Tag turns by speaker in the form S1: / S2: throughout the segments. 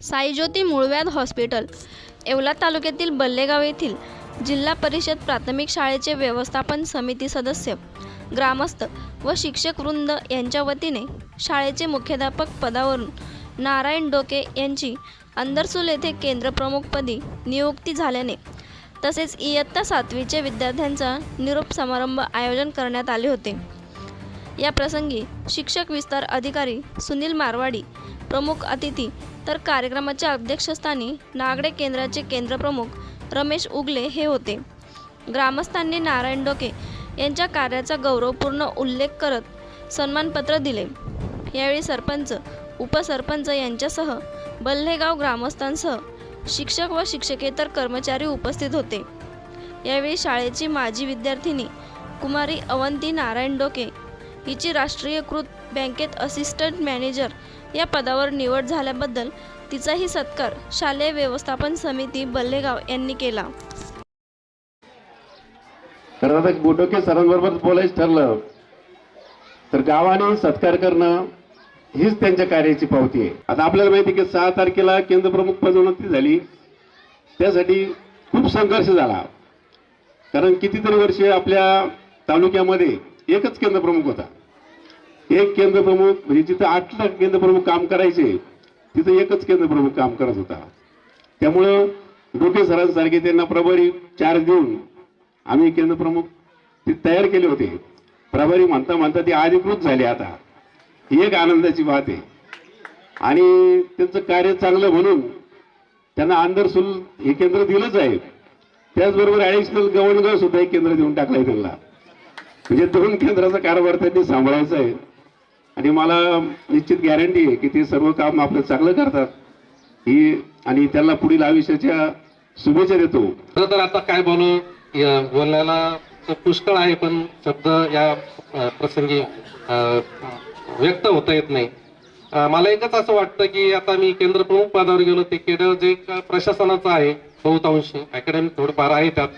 S1: Saijyoti मुळव्याध hospital Yeola तालुक्यातील बल्लेगाव येथील जिल्हा परिषद प्राथमिक शाळेचे व्यवस्थापन समिती सदस्य ग्रामस्थ व शिक्षक वृंद यांच्या वतीने शाळेचे मुख्याध्यापक पदावरून नारायण डोके यांची अंदरसूल येथे केंद्रप्रमुखपदी नियुक्ती झाल्याने तसेच इयत्ता सातवीचे विद्यार्थ्यांचा निरोप समारंभ आयोजन करण्यात आले होते. या प्रसंगी शिक्षक विस्तार अधिकारी सुनील मारवाडी प्रमुख अतिथी तर कार्यक्रमाच्या अध्यक्षस्थानी नागडे केंद्राचे केंद्रप्रमुख रमेश उगले हे होते. ग्रामस्थांनी नारायण डोके यांच्या कार्याचा गौरवपूर्ण उल्लेख करत सन्मानपत्र दिले. यावेळी सरपंच उपसरपंच यांच्यासह बल्हेगाव ग्रामस्थांसह शिक्षक व शिक्षकेतर कर्मचारी उपस्थित होते. यावेळी शाळेची माजी विद्यार्थिनी कुमारी अवंती नारायण डोके हिची राष्ट्रीयकृत बँकेत असिस्टंट मॅनेजर या पदावर निवड झाल्याबद्दल तिचाही सत्कार शालेय व्यवस्थापन समिती बल्लेगाव यांनी केला.
S2: खरं आता बोटोके सरांबरोबर बोलायचं ठरलं तर गावाने सत्कार करणं हीच त्यांच्या कार्याची पावती आहे. आता आपल्याला माहिती आहे की सहा तारखेला केंद्रप्रमुख पदोन्नती झाली. त्यासाठी खूप संघर्ष झाला. कारण कितीतरी वर्षे आपल्या तालुक्यामध्ये एकच केंद्रप्रमुख होता. एक केंद्र प्रमुख म्हणजे जिथं आठ लाख केंद्रप्रमुख काम करायचे तिथं एकच केंद्रप्रमुख काम करत होता. त्यामुळं डोके सरांसारखे त्यांना प्रभारी चार्ज देऊन आम्ही केंद्रप्रमुख ते तयार केले होते. प्रभारी म्हणता म्हणता ते अधिकृत झाले आता. ही एक आनंदाची बात आहे. आणि त्यांचं कार्य चांगलं म्हणून त्यांना आंदरसूल हे केंद्र दिलंच आहे. त्याचबरोबर ॲडिशनल गव्हर्नर सुद्धा एक केंद्र देऊन टाकलंय त्यांना. म्हणजे दोन केंद्राचा कारभार त्यांनी सांभाळायचा आहे. आणि मला निश्चित गॅरंटी आहे की ते सर्व काम आपलं चांगलं करतात. ही आणि त्यांना पुढील आयुष्याच्या शुभेच्छा देतो.
S3: खरं तर आता काय बोलू बोलण्याला तर पुष्कळ आहे पण शब्द या प्रसंगी व्यक्त होता येत नाही. मला एकच असं वाटतं की आता मी केंद्र प्रमुख पदावर गेलो ते केंद्र जे प्रशासनाचं आहे बहुतांश अकॅडमी थोडंफार आहे त्यात.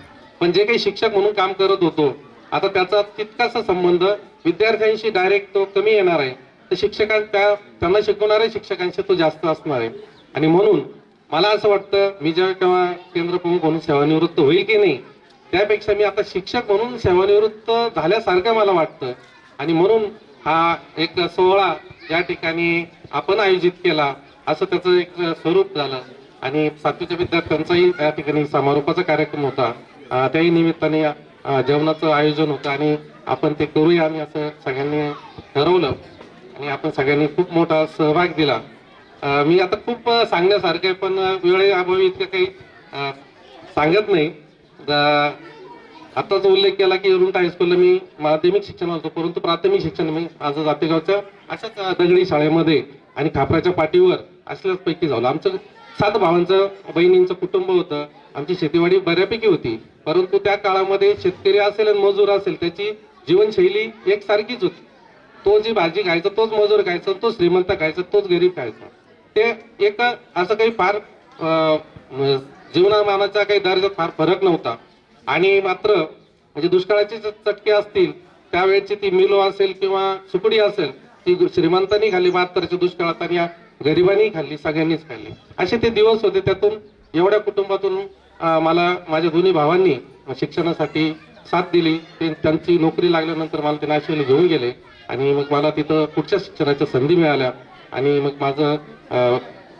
S3: पण जे काही शिक्षक म्हणून काम करत होतो आता त्याचा तितकासा संबंध विद्यार्थ्यांशी डायरेक्ट तो कमी येणार आहे. तर शिक्षकां त्या त्यांना शिकवणाऱ्या शिक्षकांशी तो जास्त असणार आहे. आणि म्हणून मला असं वाटतं मी जेव्हा केव्हा केंद्र प्रमुख म्हणून सेवानिवृत्त होईल की नाही त्यापेक्षा मी आता शिक्षक म्हणून सेवानिवृत्त झाल्यासारखं मला वाटतं. आणि म्हणून हा एक सोहळा या ठिकाणी आपण आयोजित केला असं त्याचं एक स्वरूप झालं. आणि सातवीच्या विद्यार्थ्यांचाही त्या ठिकाणी समारोपाचा कार्यक्रम होता. त्याही निमित्ताने जेवणाचं आयोजन होतं आणि आपण ते करूया आम्ही असं सगळ्यांनी ठरवलं. आणि आपण सगळ्यांनी खूप मोठा सहभाग दिला. मी आता खूप सांगण्यासारखं आहे पण वेळेअभावी इतकं काही सांगत नाही. आताच उल्लेख केला की रुंट हायस्कूलला मी माध्यमिक शिक्षण होतो परंतु प्राथमिक शिक्षण मी माझं जातेगावच्या अशाच दगडी शाळेमध्ये आणि खापराच्या पाठीवर असल्याच पैकी झालं. आमचं सात भावांचं बहिणींचं कुटुंब होतं. आमची शेतीवाडी बऱ्यापैकी होती. परंतु त्या काळामध्ये शेतकरी असेल आणि मजूर असेल त्याची जीवनशैली एकसारखीच होती. तो जी भाजी खायचा तोच मजूर खायचा तो श्रीमंत खायचा तोच गरीब खायचा. ते एक असं काही फार जीवनामानाचा काही दर्जात फार फरक नव्हता. आणि मात्र म्हणजे दुष्काळाचे जे चटके असतील त्यावेळेची ती मिलो असेल किंवा सुकडी असेल ती श्रीमंतांनी खाली बहात्तरच्या दुष्काळात आणि या गरिबांनी खाल्ली सगळ्यांनीच खाल्ली. असे ते दिवस होते. त्यातून एवढ्या कुटुंबातून मला माझ्या दोन्ही भावांनी शिक्षणासाठी साथ दिली. ते त्यांची नोकरी लागल्यानंतर मला ते नाशिकला घेऊन गेले. आणि मग मला तिथं पुढच्या शिक्षणाच्या संधी मिळाल्या. आणि मग माझं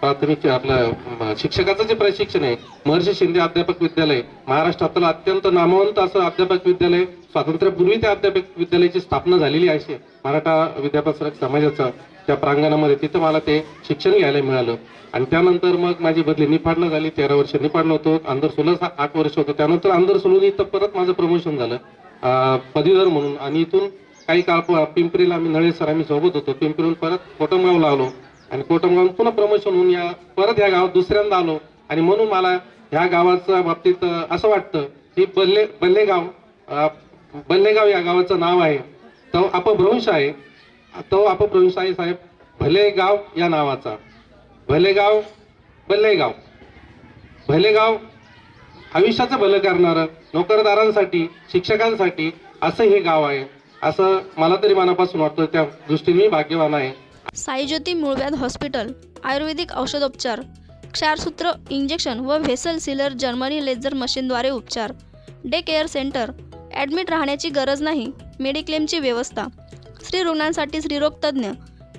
S3: प्राथमिक आपलं शिक्षकाचं जे प्रशिक्षण आहे महर्षी शिंदे अध्यापक विद्यालय महाराष्ट्रातलं अत्यंत नामवंत असं अध्यापक विद्यालय स्वातंत्र्यपूर्वी त्या अध्यापक विद्यालयाची स्थापना झालेली आहे. मराठा विद्यापक समाजाचं त्या प्रांगणामध्ये तिथं मला ते शिक्षण घ्यायला मिळालं. आणि त्यानंतर मग माझी बदली निफाडला झाली. तेरा वर्ष निफाडला होतो. आंदर सोलह आठ वर्ष होतं. त्यानंतर आंदर सोलून इथं परत माझं प्रमोशन झालं. पदवीधर म्हणून. आणि इथून काही काळ प- पिंपरीला आम्ही नळे सर आम्ही सोबत होतो. पिंपरीहून परत कोटमगाव लावलो आणि कोटमगाव पुन्हा प्रमोशन होऊन या परत ह्या गावात दुसऱ्यांदा आलो. आणि म्हणून मला ह्या गावाच्या बाबतीत असं वाटतं की बल्ले बल्लेगाव बल्लेगाव या गावाचं नाव आहे. तो अपभ्रंश आहे. तो अपभ्रंश आहे साहेब. भलेगाव या नावाचा. भलेगाव भलेगाव भलेगाव आयुष्याचं भलं करणारं नोकरदारांसाठी शिक्षकांसाठी असं हे गाव आहे. असं मला तरी मनापासून वाटतं. त्या दृष्टीने मी भाग्यवान आहे.
S1: साईज्योती मुळव्याध हॉस्पिटल आयुर्वेदिक औषधोपचार क्षारसूत्र इंजेक्शन व व्हेसल सिलर जर्मनी लेझर मशीनद्वारे उपचार डे केअर सेंटर ॲडमिट राहण्याची गरज नाही मेडिक्लेमची व्यवस्था स्त्री रुग्णांसाठी स्त्रीरोग तज्ज्ञ